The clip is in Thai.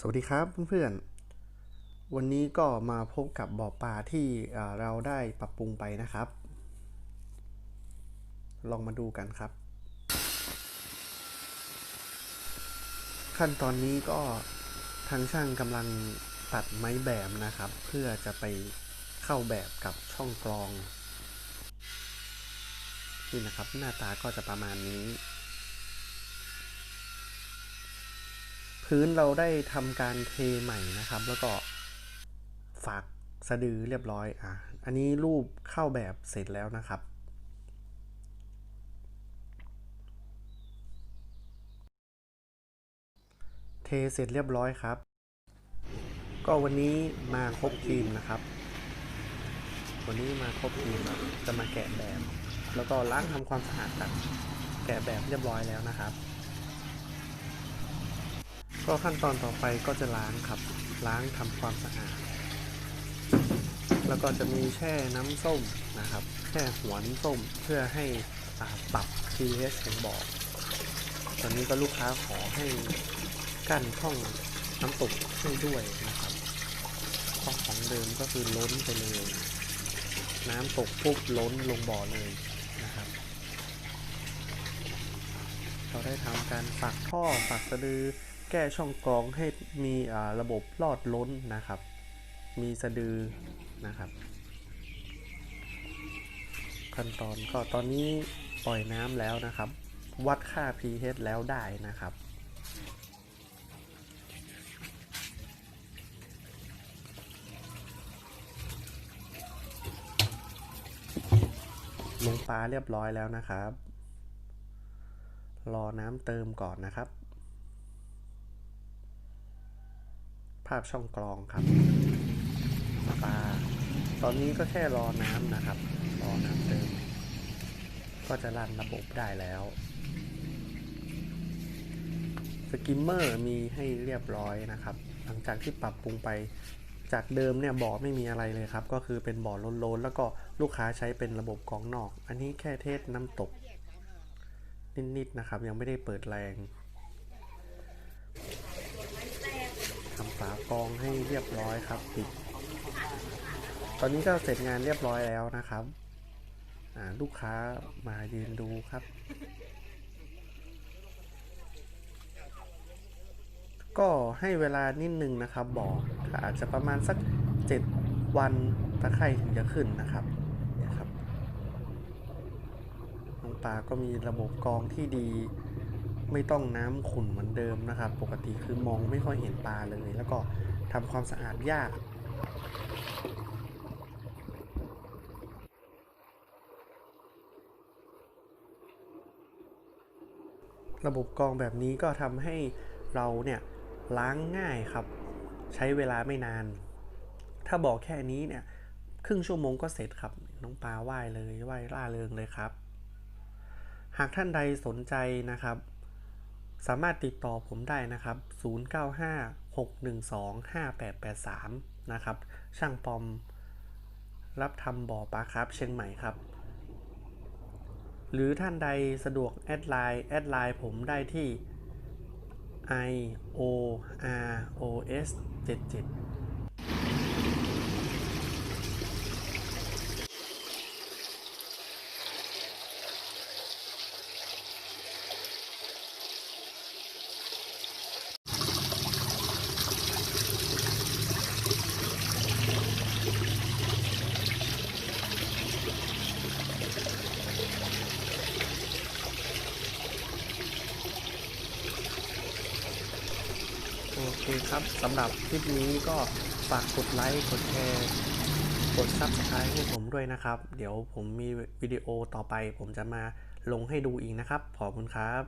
สวัสดีครับเพื่อนๆ วันนี้ก็มาพบกับบ่อปลาที่เราได้ปรับปรุงไปนะครับ ลองมาดูกันครับ ขั้นตอนนี้ก็ทางช่างกำลังตัดไม้แบบนะครับ เพื่อจะไปเข้าแบบกับช่องกรอง นี่นะครับหน้าตาก็จะประมาณนี้ พื้นเราได้ทำการเทใหม่นะครับ แล้วก็ฝากสะดือเรียบร้อยอะอันนี้รูปเข้าแบบเสร็จแล้วนะครับเทเสร็จเรียบร้อยครับ ก็วันนี้มาครบทีมนะครับ วันนี้มาครบทีมจะมาแกะแบบ แล้วก็ล้างทำความสะอาดกันแกะแบบเรียบร้อยแล้วนะครับ ก็ขั้นตอนต่อไปก็จะล้างครับล้างทำความสะอาด แล้วก็จะมีแช่น้ำส้มนะครับ แช่หัวน้ำส้มเพื่อให้ปรับ pH ของบ่อตอนนี้ก็ลูกค้าขอให้กั้นช่องน้ำตกให้ด้วยนะครับเพราะของเดิมก็คือล้นไปเลย น้ำตกปุ๊บล้นลงบ่อเลยนะครับ เราได้ทำการฝักท่อฝักสะดือ แก้ช่องกรองให้มีระบบลอดล้นนะครับ มีสะดือนะครับ ขั้นตอนก็ตอนนี้ปล่อยน้ำแล้วนะครับ วัดค่า pH แล้วได้นะครับลงปลาเรียบร้อยแล้วนะครับ รอน้ำเติมก่อนนะครับ ภาพช่องกรองครับปลาตอนนี้ก็แค่รอน้ำนะครับ รอน้ำเติม ก็จะรันระบบได้แล้วสกิมเมอร์มีให้เรียบร้อยนะครับ หลังจากที่ปรับปรุงไปจากเดิมเนี่ยบ่อไม่มีอะไรเลยครับ ก็คือเป็นบ่อโล้นๆแล้วก็ลูกค้าใช้เป็นระบบกรองนอก อันนี้แค่เทสน้ำตก นิดๆนะครับ ยังไม่ได้เปิดแรง ทำ ฝากองให้เรียบร้อยครับปิด ตอนนี้ก็เสร็จงานเรียบร้อยแล้วนะครับลูกค้ามายืนดูครับ ก็ให้เวลานิดนึงนะครับบอกอาจจะประมาณสัก 7 วันตะไคร่ถึงจะขึ้นนะครับนี่ครับน้องปลาก็มีระบบกองที่ดี ไม่ต้องน้ำขุ่นเหมือนเดิมนะครับ ปกติคือมองไม่ค่อยเห็นปลาเลย แล้วก็ทำความสะอาดยากระบบกรองแบบนี้ก็ทำให้เราเนี่ยล้างง่ายครับ ใช้เวลาไม่นาน ถ้าบอกแค่นี้เนี่ยครึ่งชั่วโมงก็เสร็จครับ น้องปลาว่ายเลยว่ายล่าเริงเลยครับ หากท่านใดสนใจนะครับ สามารถติดต่อผมได้นะครับ 0956125883 นะครับ ช่างปอมรับทำบ่อปลาครับ เชียงใหม่ครับ หรือท่านใดสะดวกแอดไลน์แอดไลน์ผมได้ที่ i o r o s 77 โอ เคครับสำหรับคลิปนี้ก็ฝากกดไลค์กดแชร์กด Subscribe ให้ผมด้วยนะครับ เดี๋ยวผมมีวิดีโอต่อไป ผมจะมาลงให้ดูอีกนะครับ ขอบคุณครับ